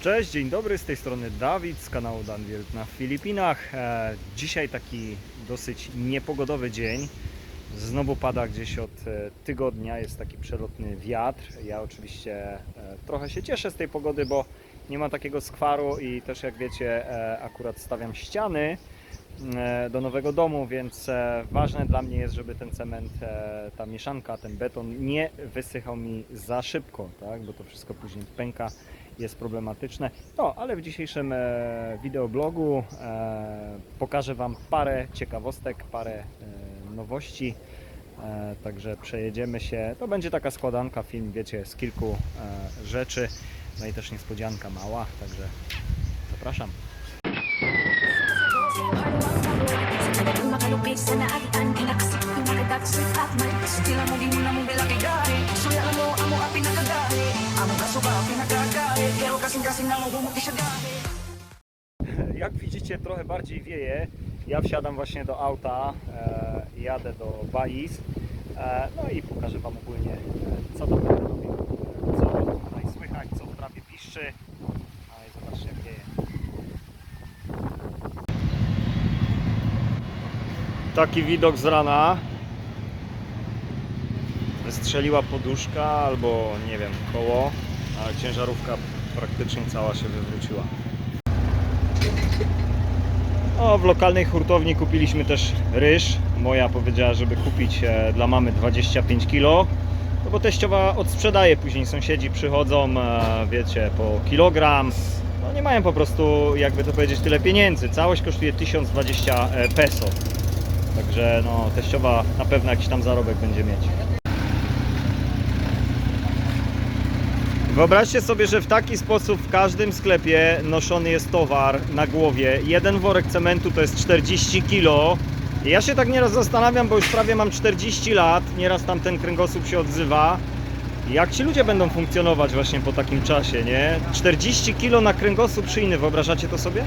Cześć, dzień dobry, z tej strony Dawid z kanału Danwild na Filipinach. E, dzisiaj taki dosyć niepogodowy dzień. Znowu pada gdzieś od e, tygodnia, jest taki przelotny wiatr. Ja oczywiście e, trochę się cieszę z tej pogody, bo nie ma takiego skwaru i też jak wiecie, akurat stawiam ściany do nowego domu, więc ważne dla mnie jest, żeby ten cement, ta mieszanka, ten beton nie wysychał mi za szybko, tak? bo to wszystko później pęka jest problematyczne. No, ale w dzisiejszym e, wideoblogu e, pokażę Wam parę ciekawostek, parę e, nowości. Także przejedziemy się. To będzie taka składanka film, wiecie, z kilku rzeczy. No i też niespodzianka mała, także zapraszam. Makalupit sa naagian Kinakasik, pinakadagsik at malikas Tila mo di mo na mong bilagigari Jak widzicie, trochę bardziej wieje. Ja wsiadam właśnie do auta, e, jadę do Baiz. E, no i pokażę Wam ogólnie, e, co tam będę co tutaj słychać, co w trawie piszczy. No i zobaczcie, jak wieje. Taki widok z rana. Wystrzeliła poduszka albo nie wiem, koło, ale ciężarówka praktycznie cała się wywróciła. O, w lokalnej hurtowni kupiliśmy też ryż. Moja powiedziała, żeby kupić e, dla mamy 25 kg. No bo teściowa odsprzedaje, później sąsiedzi przychodzą, e, wiecie, po kilogram. No nie mają po prostu, jakby to powiedzieć, tyle pieniędzy. Całość kosztuje 1020 peso. Także no, teściowa na pewno jakiś tam zarobek będzie mieć. Wyobraźcie sobie, że w taki sposób w każdym sklepie noszony jest towar na głowie. Jeden worek cementu to jest 40 kg. Ja się tak nieraz zastanawiam, bo już prawie mam 40 lat, nieraz tam ten kręgosłup się odzywa. Jak ci ludzie będą funkcjonować właśnie po takim czasie, nie? 40 kg na kręgosłup szyjny, wyobrażacie to sobie?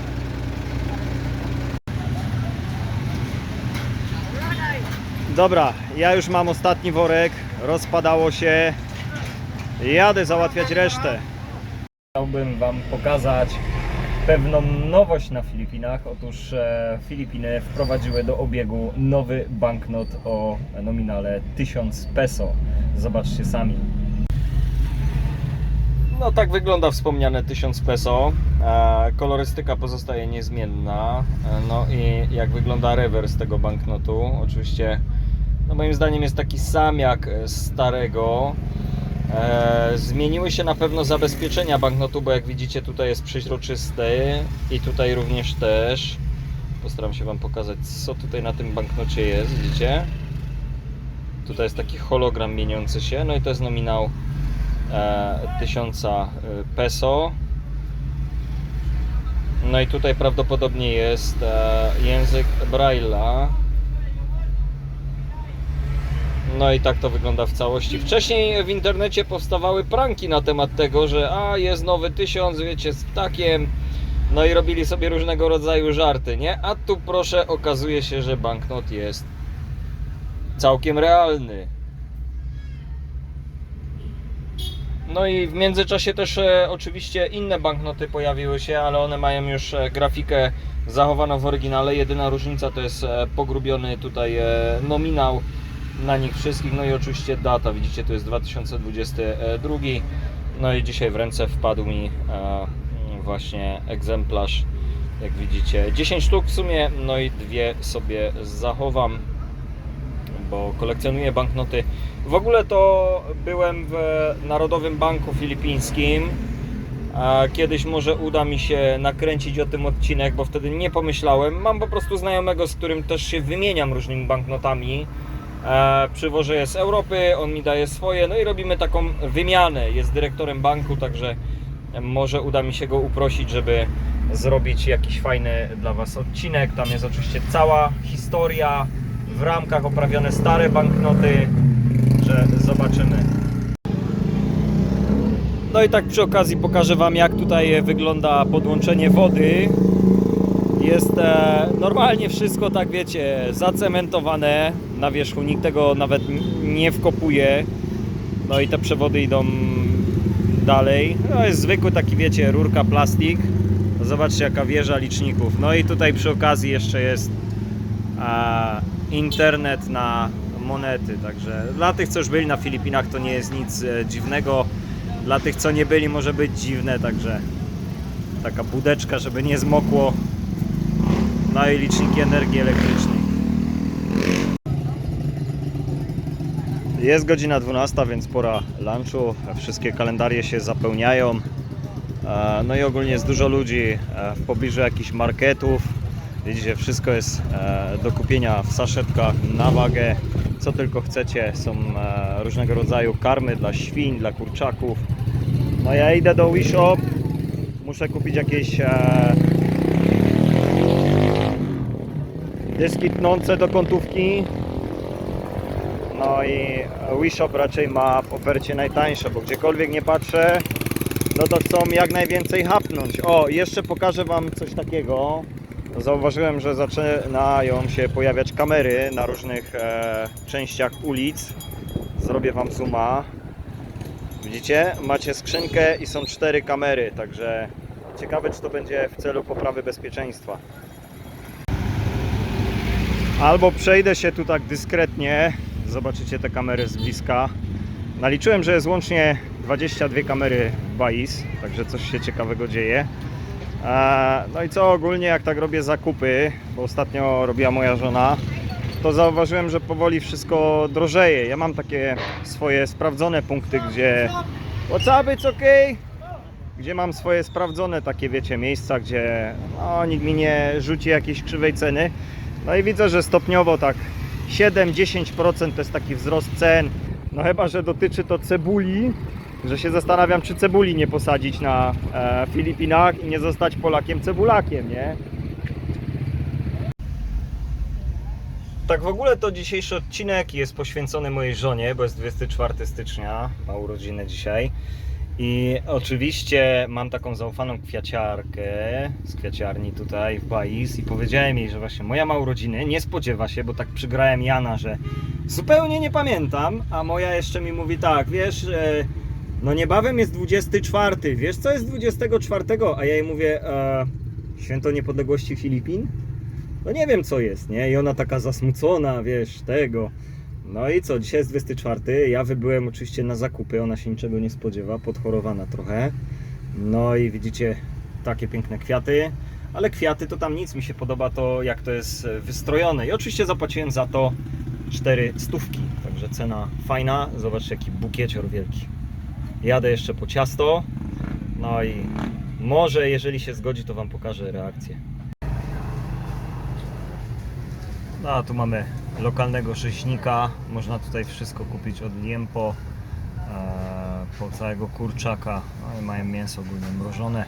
Dobra, ja już mam ostatni worek, rozpadało się, Jadę załatwiać resztę. Chciałbym Wam pokazać pewną nowość na Filipinach. Otóż e, Filipiny wprowadziły do obiegu nowy banknot o nominale 1000 peso. Zobaczcie sami. No tak wygląda wspomniane 1000 peso. E, kolorystyka pozostaje niezmienna. E, no i jak wygląda rewers tego banknotu. Oczywiście no moim zdaniem jest taki sam jak starego. E, zmieniły się na pewno zabezpieczenia banknotu, bo jak widzicie tutaj jest przeźroczysty i tutaj również też. Postaram się Wam pokazać co tutaj na tym banknocie jest, widzicie? Tutaj jest taki hologram mieniący się, no i to jest nominał e, 1000 peso. No i tutaj prawdopodobnie jest e, język Braille'a. No i tak to wygląda w całości. Wcześniej w internecie powstawały pranki na temat tego, że a jest nowy tysiąc, wiecie, z ptakiem. No i robili sobie różnego rodzaju żarty, nie? A tu proszę, okazuje się, że banknot jest całkiem realny. No i w międzyczasie też e, oczywiście inne banknoty pojawiły się, ale one mają już e, grafikę zachowaną w oryginale. Jedyna różnica to jest e, pogrubiony tutaj e, nominał na nich wszystkich. No i oczywiście data, widzicie, to jest 2022. No i dzisiaj w ręce wpadł mi e, właśnie egzemplarz, jak widzicie, 10 sztuk w sumie, no i dwie sobie zachowam, bo kolekcjonuję banknoty. W ogóle to byłem w Narodowym Banku Filipińskim. Kiedyś może uda mi się nakręcić o tym odcinek, bo wtedy nie pomyślałem. Mam po prostu znajomego, z którym też się wymieniam różnymi banknotami. E, przywożę je z Europy, on mi daje swoje, no i robimy taką wymianę. Jest dyrektorem banku, także może uda mi się go uprosić, żeby zrobić jakiś fajny dla Was odcinek. Tam jest oczywiście cała historia, w ramkach oprawione stare banknoty, że zobaczymy. No i tak przy okazji pokażę Wam, jak tutaj wygląda podłączenie wody. Jest e, normalnie wszystko, tak wiecie, zacementowane na wierzchu. Nikt tego nawet nie wkopuje. No i te przewody idą dalej. To jest zwykły taki, wiecie, rurka plastik. Zobaczcie jaka wieża liczników. No i tutaj przy okazji jeszcze jest internet na monety. Także dla tych, co już byli na Filipinach, to nie jest nic e, dziwnego. Dla tych, co nie byli, może być dziwne. Także taka budeczka, żeby nie zmokło. No i liczniki energii elektrycznej. Jest godzina 12, więc pora lunchu. Wszystkie kalendarie się zapełniają. E, No i ogólnie jest dużo ludzi e, w pobliżu jakichś marketów. Widzicie, wszystko jest e, do kupienia w saszetkach na wagę. Co tylko chcecie. Są różnego rodzaju karmy dla świń, dla kurczaków. No ja idę do WeShop. Muszę kupić jakieś dyski tnące do kątówki. No i WeShop raczej ma w ofercie najtańsze, bo gdziekolwiek nie patrzę, no to chcą jak najwięcej hapnąć. O, jeszcze pokażę Wam coś takiego. Zauważyłem, że zaczynają się pojawiać kamery na różnych e, częściach ulic. Zrobię Wam zooma. Widzicie? Macie skrzynkę i są cztery kamery, także ciekawe czy to będzie w celu poprawy bezpieczeństwa. Albo przejdę się tu tak dyskretnie, zobaczycie te kamery z bliska. Naliczyłem, że jest łącznie 22 kamery Bais, także coś się ciekawego dzieje. E, No i co ogólnie, jak tak robię zakupy, bo ostatnio robiła moja żona, to zauważyłem, że powoli wszystko drożeje. Ja mam takie swoje sprawdzone punkty, gdzie What's up, it's okay? Gdzie mam swoje sprawdzone takie, wiecie, miejsca, gdzie no, nikt mi nie rzuci jakiejś krzywej ceny. No i widzę, że stopniowo tak 7-10% to jest taki wzrost cen. No chyba, że dotyczy to cebuli, że się zastanawiam, czy cebuli nie posadzić na e, Filipinach i nie zostać Polakiem cebulakiem, nie? Tak w ogóle to dzisiejszy odcinek jest poświęcony mojej żonie, bo jest 24 stycznia, ma urodziny dzisiaj. I oczywiście mam taką zaufaną kwiaciarkę z kwiaciarni tutaj w Bais i powiedziałem jej, że właśnie moja ma urodziny, nie spodziewa się, bo tak przygrałem Jana, że zupełnie nie pamiętam, a moja jeszcze mi mówi tak, wiesz, e, no niebawem jest 24, wiesz co jest 24, a ja jej mówię, e, święto niepodległości Filipin? No nie wiem co jest, nie? I ona taka zasmucona, wiesz, tego. No i co, dzisiaj jest 24. Ja wybyłem oczywiście na zakupy, ona się niczego nie spodziewa, podchorowana trochę. No i widzicie takie piękne kwiaty, ale kwiaty to tam nic, mi się podoba to jak to jest e, wystrojone. I oczywiście zapłaciłem za to 4 stówki, także cena fajna. Zobaczcie jaki bukiecior wielki. Jadę jeszcze po ciasto, no i może jeżeli się zgodzi to Wam pokażę reakcję. No a tu mamy lokalnego rzeźnika. Można tutaj wszystko kupić od liempo e, po całego kurczaka. No i mają mięso ogólnie mrożone.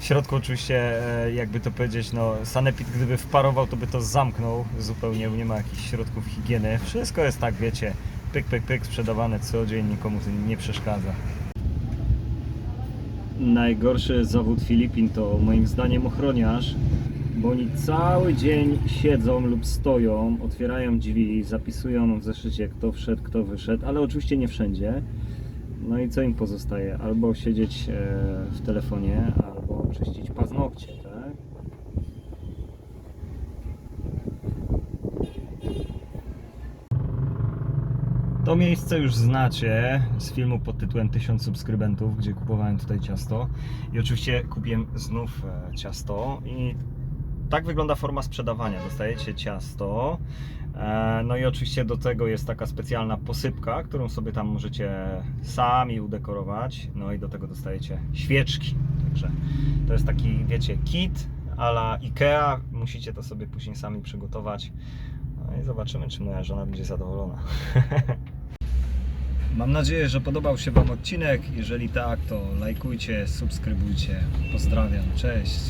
W środku oczywiście, e, jakby to powiedzieć, no sanepid gdyby wparował, to by to zamknął zupełnie, nie ma jakichś środków higieny. Wszystko jest tak, wiecie, pyk, pyk, pyk, sprzedawane co dzień, nikomu to nie przeszkadza. Najgorszy zawód Filipin to moim zdaniem ochroniarz, bo oni cały dzień siedzą lub stoją, otwierają drzwi, zapisują w zeszycie kto wszedł, kto wyszedł, ale oczywiście nie wszędzie. No i co im pozostaje? Albo siedzieć e, w telefonie, albo czyścić paznokcie, tak? To miejsce już znacie z filmu pod tytułem 1000 subskrybentów, gdzie kupowałem tutaj ciasto. I oczywiście kupiłem znów e, ciasto i tak wygląda forma sprzedawania. Dostajecie ciasto, e, no i oczywiście do tego jest taka specjalna posypka, którą sobie tam możecie sami udekorować. No i do tego dostajecie świeczki. Także to jest taki, wiecie, kit a la Ikea. Musicie to sobie później sami przygotować. No i zobaczymy, czy moja żona będzie zadowolona. Mam nadzieję, że podobał się Wam odcinek. Jeżeli tak, to lajkujcie, subskrybujcie. Pozdrawiam, cześć.